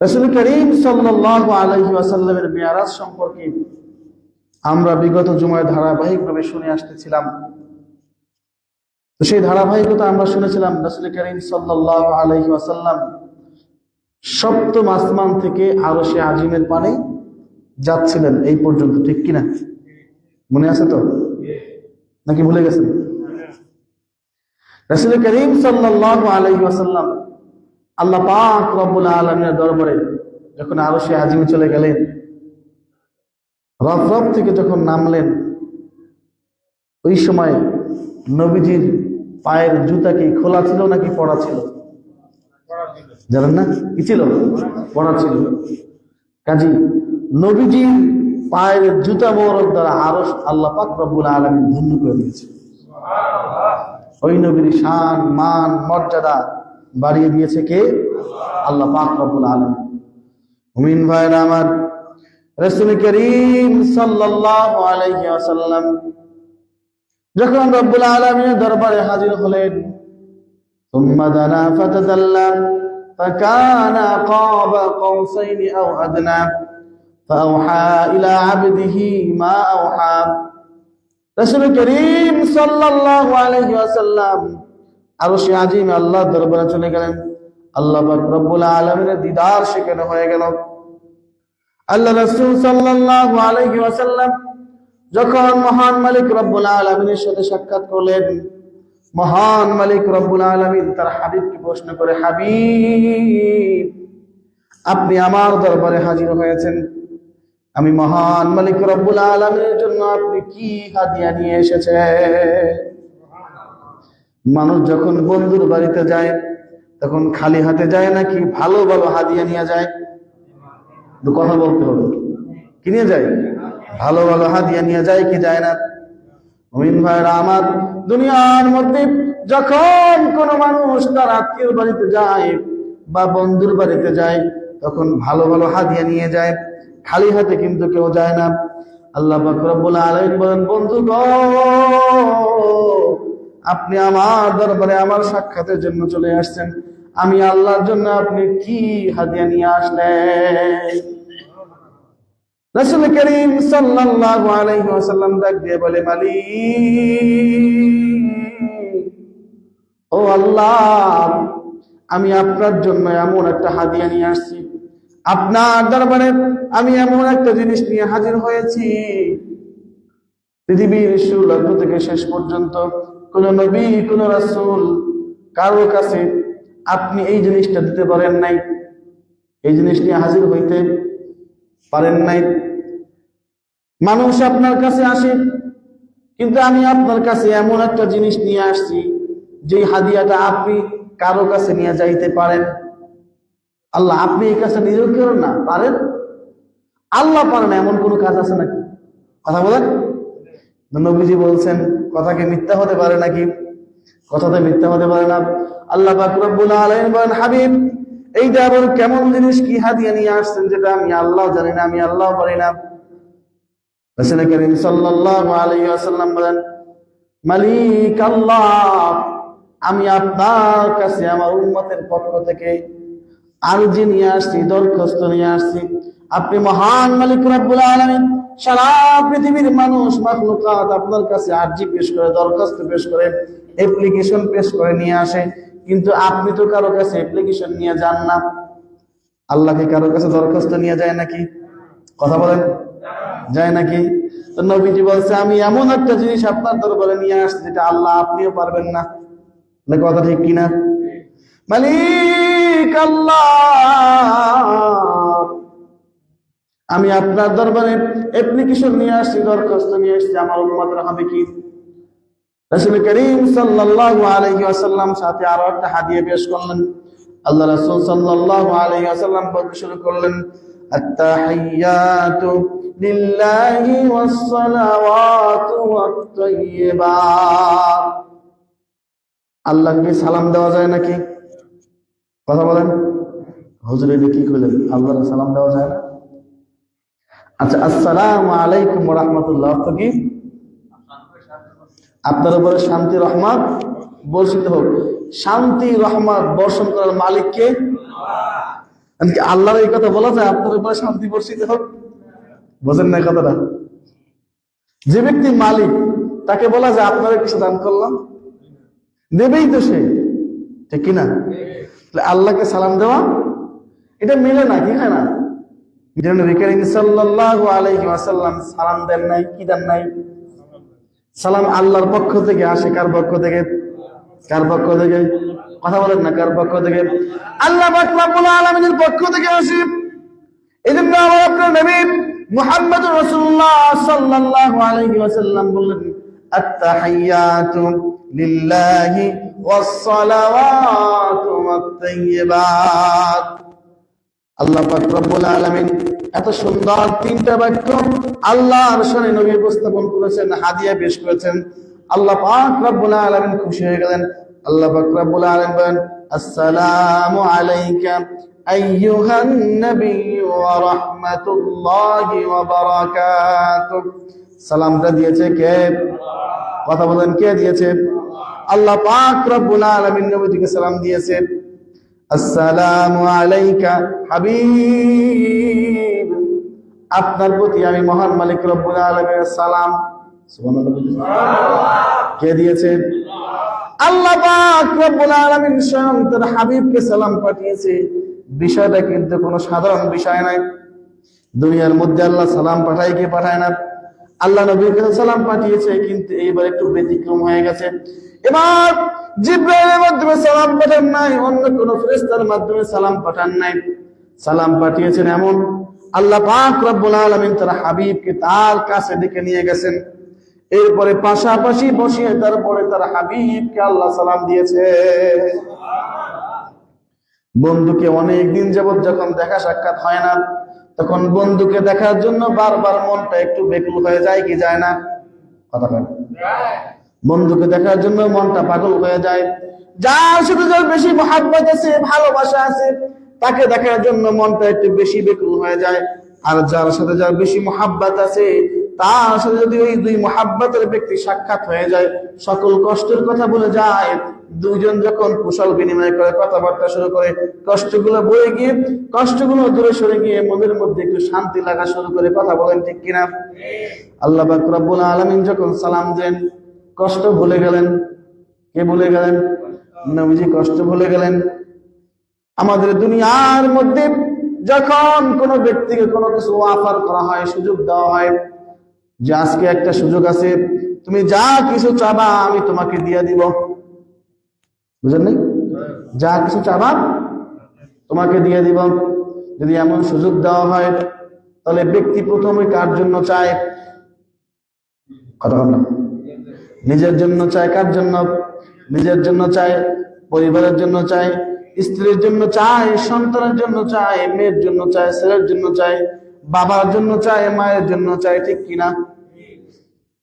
রসুল করিম সাল্লাল্লাহু আলাইহি ওয়াসাল্লামের মেয়ারাজ সম্পর্কে আমরা বিগত জুমায় ধারাবাহিকভাবে শুনে আসতেছিলাম। তো সেই ধারাবাহিকতা আমরা শুনেছিলাম রসুল করিম সাল্লাল্লাহু আলাইহি ওয়াসাল্লাম সপ্তম আসমান থেকে আরও সে আজিমের পানে যাচ্ছিলেন। এই পর্যন্ত, ঠিক কিনা? মনে আছে তো? নাকি ভুলে গেছেন? রসুল করিম সাল্লাল্লাহু আলাইহি ওয়াসাল্লাম আল্লাহ পাক রব্বুল আলমের দরবারে যখন আরও সে আজিমে চলে গেলেন রফ রফ থেকে যখন নামলেন, ওই সময় নবীজির পায়ের জুতা কি খোলা ছিল নাকি পড়া ছিল? জানেন না? কি ছিল? পড়া ছিল। কাজী, নবীজির পায়ের জুতা মোহরক দ্বারা আরও আল্লাহ পাক রব্বুল আলমী ধন্য করে দিয়েছে। ওই নবীর শান, মান, মর্যাদা বাড়িয়ে দিয়েছে কে আল্লাহ পাক রব্বুল আলম মুমিন ভাইরা আমার রসুল করিম সাল্লাল্লাহু আলাইহি ওয়াসাল্লাম যখন রব্বুল আলামিনের দরবারে হাজির হলেন ثم دنا فتدلى فكان قاب قوسين أو أدنى فأوحى إلى عبده ما أوحى رسول كريم صلى الله عليه وسلم আরও সে আজিম আল্লাহ দরবারে চলে গেলেন। আল্লাহ রব্বুল আলামিনের দিদার সেখানে হয়ে গেল? আল্লাহ রাসূল সাল্লাল্লাহু আলাইহি ওয়াসাল্লাম যখন মহান মালিক রব্বুল আলামিনের সাথে সাক্ষাৎ করলেন, মহান মালিক রব্বুল আলামিন তার হাবিবকে প্রশ্ন করে, হাবিব, আপনি আমার দরবারে হাজির হয়েছেন। আমি মহান মালিক রব্বুল আলামিনের জন্য আপনি কি হাদিয়া নিয়ে এসেছেন? মানুষ যখন বন্ধুর বাড়িতে যায়, তখন খালি হাতে যায় নাকি ভালো ভালো হাদিয়া নিয়ে যায়? কথা বলতে হবে। কি নিয়ে যায়? ভালো ভালো হাদিয়া নিয়ে যায় কি যায় না? মমিন ভাইরা আমার দুনিয়ার মধ্যে যখন কোন মানুষ তার আত্মীয় বাড়িতে যায় বা বন্ধুর বাড়িতে যায়, তখন ভালো ভালো হাদিয়া নিয়ে যায়। খালি হাতে কিন্তু কেউ যায় না। আল্লাহ বাকরবুল আলাইন বলেন বন্ধু গো আপনি আমার দরবারে আমার সাক্ষাতের জন্য চলে আসছেন। আমি আল্লাহর জন্য আপনি কি হাদিয়া নিয়ে আসলেন? রাসূল করিম সাল্লাল্লাহু আলাইহি ওয়াসাল্লাম ডাক দিয়ে বলে, মালিক, ও আল্লাহ, আমি আপনার জন্য এমন একটা হাদিয়া নিয়ে আসছি। আপনার দরবারে আমি এমন একটা জিনিস নিয়ে হাজির হয়েছি। পৃথিবীর সুলগ্ন থেকে শেষ পর্যন্ত কোন নবী, কোন রাসুল কারও কাছে আপনি এই জিনিসটা দিতে পারেন নাই, এই জিনিস নিয়ে হাজির হইতে পারেন নাই। মানুষ আপনার কাছে আসে, কিন্তু আমি আপনার কাছে এমন একটা জিনিস নিয়ে আসছি যে হাদিয়াটা আপনি কারও কাছে নিয়ে যাইতে পারেন। আল্লাহ, আপনি এই কাজটা নিজেও করেন না, পারেন? আল্লাহ পারেন এমন কোনো কাজ আছে নাকি? কথা বলেন। নবীজি বলছেন, কথাকে মিথ্যা হতে পারে নাকি? কথাতে মিথ্যা হতে পারে না। আল্লাহ পাক রব্বুল আলামিন বলেন, হাবিব এইটা আবার কেমন জিনিস কি হাতিয়ে নিয়ে আসছেন যেটা আমি আল্লাহ জানি না, আমি আল্লাহ পারি না। রাসূল করিম সাল্লাল্লাহু আলাইহি ওয়াসাল্লাম বলেন, মালিক আল্লাহ, আমি আপনার কাছে, আমার উম্মতের পক্ষ থেকে আরজি নিয়ে আসছি, দরখাস্ত নিয়ে আসছি। আপনি মহান মালিক রব্বুল আলামিন, সারা পৃথিবীর মানুষ, মাখলুকাত আপনার কাছে আরজি পেশ করে, দরখাস্ত পেশ করে অ্যাপ্লিকেশন পেশ করে নিয়ে আসে। কিন্তু আপনি তো কারও কাছে অ্যাপ্লিকেশন নিয়ে যান না। আল্লাহকে কারও কাছে দরখাস্ত নিয়ে যায় নাকি? কথা বলেন, যায় নাকি? তো নবীজি বলছে, আমি এমন একটা জিনিস আপনার দরবারে নিয়ে আসছি, যেটা আল্লাহ আপনিও পারবেন না, কথা ঠিক কিনা? মালিক আমি আপনার দরবারে অ্যাপ্লিকেশন নিয়ে আসছি, দরখাস্ত নিয়ে আসছি, আমার উন্মতের হবে কি? রাসূল করিম সাল্লাল্লাহু আলাইহি ওয়াসাল্লাম সাথে আরও একটা হাদিয়া পেশ করলেন। আল্লাহ রাসূল সাল্লাল্লাহু আলাইহি ওয়াসাল্লাম বলতে শুরু করলেন, আত্তাহিয়াতু লিল্লাহি ওয়াস সালাওয়াতু ওয়াত তাইয়্যিবাত আল্লাহকে সালাম দেওয়া যায় নাকি? কথা বলেন। হুজুর কি করলেন আল্লাহর সালাম দেওয়া যায় না? আচ্ছা আসসালাম আলাইকুম রাহমাতুল্লাহ। অর্থ কি? আপনার উপরে শান্তি, রহমত বর্ষিত হোক। শান্তি, রহমত বর্ষণ করার মালিককে এমনকি আল্লাহর এই কথা বলা যায়? আপনার উপরে শান্তি বর্ষিত হোক? বোঝেন না কথাটা। যে ব্যক্তি মালিক, তাকে বলা যায়, আপনারা কিছু দান করলাম। দেবেই তো সে। ঠিক কিনা? আল্লাহকে সালাম দেওয়া, এটা মিলে না, কি হয় না? আলাইহি ওয়াসাল্লাম সালাম দেন নাই, কি দেন নাই? সালাম আল্লাহর পক্ষ থেকে আসে কার পক্ষ থেকে? কার পক্ষ থেকে? কথা বলেন না, কার পক্ষ থেকে? আল্লাহ রব্বুল আলামিনের পক্ষ থেকে আসে। এজন্য আমার আপনার নবী মুহাম্মদ রাসূলুল্লাহ সাল্লাল্লাহু আলাইহি ওয়াসাল্লাম বললেন ওয়াস সালাওয়াতু ওয়াত তাইয়্যিবাত আল্লাহ রব্বুল আলামিন এত সুন্দর তিনটা বাক্য আল্লাহর শরণে নবী উপস্থাপন করেছেন, হাদিয়া পেশ করেছেন। আল্লাহ পাক রব্বুল আলামিন খুশি হয়ে গেলেন। আল্লাহ পাক রব্বুল আলামিন বলেন, আসসালামু আলাইকা আইয়ুহান নবী ওয়া রাহমাতুল্লাহি ওয়া বারাকাতুহু। সালামটা দিয়েছে কে? কথা বলেন, কে দিয়েছে? আল্লাহ পাক রব্বুল আলামিন নবীকে সালাম দিয়েছে। আসসালামু আলাইকা হাবিব। আপনার প্রতি আমি মহান মালিক রব্বুল আলামিনের সালাম। কে দিয়েছে? আল্লাহ পাক রব্বুল আলামিন স্বয়ং তার হাবিবকে সালাম পাঠিয়েছে। বিষয়টা কিন্তু কোনো সাধারণ বিষয় নয়। দুনিয়ার মধ্যে আল্লাহ সালাম পাঠায়, কি পাঠায় না? আল্লাহ কাছে সালাম পাঠিয়েছে, কিন্তু এইবার একটু ব্যতিক্রম হয়ে গেছে। এবার মাধ্যমে সালাম পাঠান নাই, অন্য কোন ফেরেশতার মাধ্যমে সালাম পাঠান নাই। সালাম পাঠিয়েছেন এমন আল্লাহ পাক রব্বুল তার হাবিবকে তার কাছে ডেকে নিয়ে গেছেন। এরপরে পাশাপাশি বসিয়ে তারপরে তার হাবিবকে আল্লাহ সালাম দিয়েছে। বন্ধুকে অনেক দিন যাবত যখন দেখা সাক্ষাৎ হয় না তখন বন্ধুকে দেখার জন্য বারবার মনটা একটু বেকুল হয়ে যায়, কি যায় না? কথা বলেন। বন্ধুকে দেখার জন্য মনটা পাগল হয়ে যায়। যার সাথে যার বেশি মহাব্বত আছে, ভালোবাসা আছে, তাকে দেখার জন্য মনটা একটু বেশি বেকুল হয়ে যায়। আর যার সাথে যার বেশি মহাব্বত আছে তার আসলে যদি ওই দুই মহাব্বতের ব্যক্তি সাক্ষাৎ হয়ে যায়, সকল কষ্টের কথা বলে যায়, দুইজন যখন কুশল বিনিময় করে, কথাবার্তা শুরু করে, কষ্টগুলো বয়ে গিয়ে, কষ্টগুলো দূরে সরে গিয়ে মনের মধ্যে একটু শান্তি লাগা শুরু করে, কথা বলেন ঠিক কিনা? আল্লাহ রব্বুল আলামিন যখন সালাম দেন, কষ্ট ভুলে গেলেন, কে ভুলে গেলেন? নবীজি কষ্ট ভুলে গেলেন। আমাদের দুনিয়ার মধ্যে যখন কোনো ব্যক্তিকে কোনো কিছু অফার করা হয়, সুযোগ দেওয়া হয় যে আজকে একটা সুযোগ আছে, তুমি যা কিছু চাবা আমি তোমাকে দিয়ে দিব। বুঝলেন নাই? যা কিছু চাবা তোমাকে দিয়ে দিব। যদি এমন সুযোগ দেওয়া হয়, তাহলে ব্যক্তি প্রথমে কার জন্য চায়? কথা নিজের জন্য চায় কার জন্য? নিজের জন্য চায়, পরিবারের জন্য চায়, স্ত্রীর জন্য চায়, সন্তানের জন্য চায়, মেয়ের জন্য চায়, ছেলের জন্য চায়। বাবার জন্য চায় মায়ের জন্য চায় ঠিক কিনা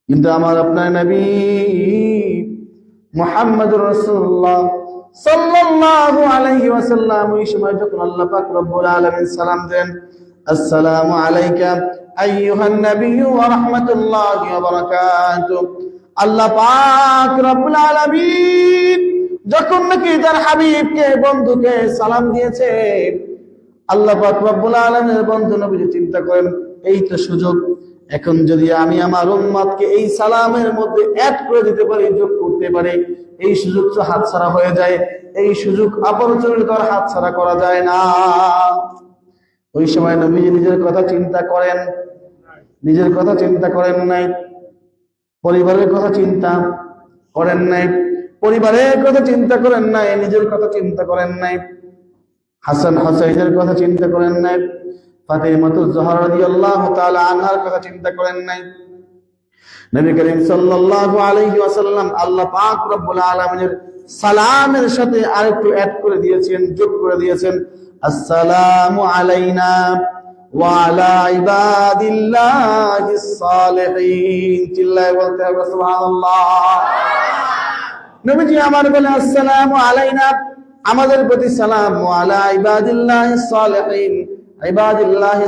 কিন্তু আমার আপনার নবী মোহাম্মদ রসুল্লাহ আল্লাহ সালাম দেন যখন নাকি তার হাবিবকে, বন্ধুকে সালাম দিয়েছে আল্লাহ রব্বুল নবীজি চিন্তা করেন, এই তো সুযোগ। এখন যদি আমি আমার উম্মাদকে এই সালামের মধ্যে অ্যাড করে দিতে পারি, যোগ করতে পারি, এই সুযোগ তো হাতছাড়া হয়ে যায়, এই সুযোগ অপরচরিত আর হাতছাড়া করা যায় না। ওই সময় নবীজি নিজের কথা চিন্তা করেন, নিজের কথা চিন্তা করেন নাই, পরিবারের কথা চিন্তা করেন নাই, পরিবারের কথা চিন্তা করেন নাই, নিজের কথা চিন্তা করেন নাই। হাসান হাসাইনের কথা চিন্তা করেন নাই ফাতেমাতু জোহর রাদিয়াল্লাহু তাআলা আনহার কথা চিন্তা করেন নাই। নবী করিম সাল্লাল্লাহু আলাইহি ওয়াসাল্লাম আল্লাহ পাক রব্বুল আলামিনের সালামের সাথে আরেকটু অ্যাড করে দিয়েছেন, যোগ করে দিয়েছেন। আসসালামু আলাইনা ওয়া আলা ইবাদিল্লাহিস সালিহিন। চিল্লায় বলতে হবে, সুবহানাল্লাহ। নবীজি আমার বলে, আসসালামু আলাইনা। আমাদের প্রতি সালাম আলা ইবাদিল্লাহ ইবাদিল্লাহ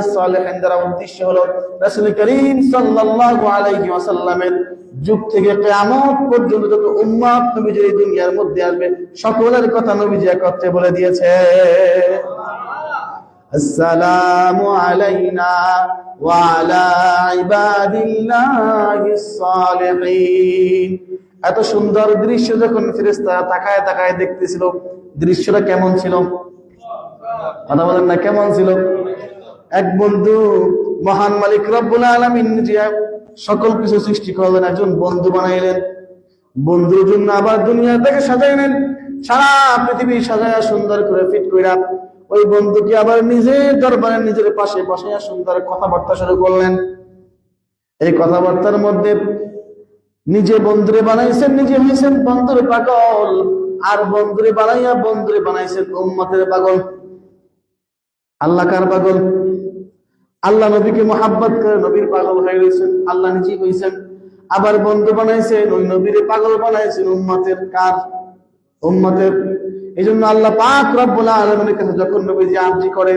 দ্বারা উদ্দেশ্য হলো করিম সাল্লাল্লাহু আলাইহি ওয়াসাল্লামের যুগ থেকে পর্যন্ত যত যে দুনিয়ার মধ্যে আসবে, সকলের কথা একত্রে বলে দিয়েছে। এত সুন্দর দৃশ্য যখন ফেরেশতারা তাকায় তাকায় দেখতেছিল দৃশ্যটা কেমন ছিল? কথা বলেন না, কেমন ছিল? এক বন্ধু, মহান মালিক রব্বুল আলামিন সকল কিছু সৃষ্টি করলেন, একজন বন্ধু বানাইলেন। বন্ধুর জন্য আবার দুনিয়া থেকে সাজাইলেন সারা পৃথিবী সাজায়া সুন্দর করে ফিট কইরা ওই বন্ধুকে আবার নিজের দরবারে নিজের পাশে বসাইয়া সুন্দর কথাবার্তা শুরু করলেন। এই কথাবার্তার মধ্যে নিজে বন্ধুরে বানাইছেন, নিজে হয়েছেন বন্ধুরে পাগল। আর বন্ধুরে বানাইয়া, বন্ধুরে বানাইছে উম্মতের পাগল আল্লাহ কার পাগল। আল্লাহ নবীকে মোহাব্বত করে নবীর পাগল হয়ে গেছেন আল্লাহ নিজেই হয়েছেন আবার বন্ধু বানাইছেন, ওই নবীরে পাগল বানাইছেন উম্মতের কার? উম্মতের। এই জন্য আল্লাহ পাক রব্বুল আলমের কাছে যখন নবীজি আরজি করে,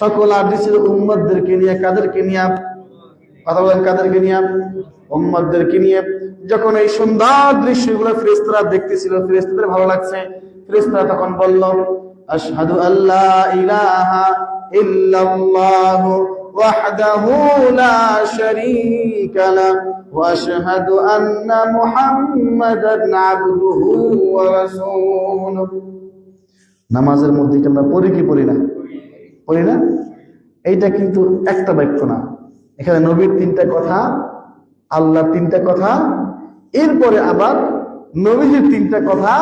সকল আরজি ছিল উম্মতদেরকে নিয়ে, কাদেরকে নিয়ে, কথা বলেন কাদেরকে নিয়ে, উম্মতদেরকে নিয়ে যখন এই সুন্দর দৃশ্যগুলো ফেরেশতারা দেখতেছিল, ফেরেশতাদের ভালো লাগছে। ফেরেশতারা তখন বলল, আশহাদু আল্লা ইলাহা ইল্লাল্লাহ শারীকা লা ওয়া আশহাদু আন্না মুহাম্মাদান আবদুহু ওয়া রাসূলুহু। নামাজের মধ্যে কি আমরা পড়ি কি পড়ি না? পড়ি না? এইটা কিন্তু একটা বাক্য না। এখানে নবীর তিনটা কথা আল্লাহ তিনটা কথা এরপরে আবার নবীজির তিনটা কথা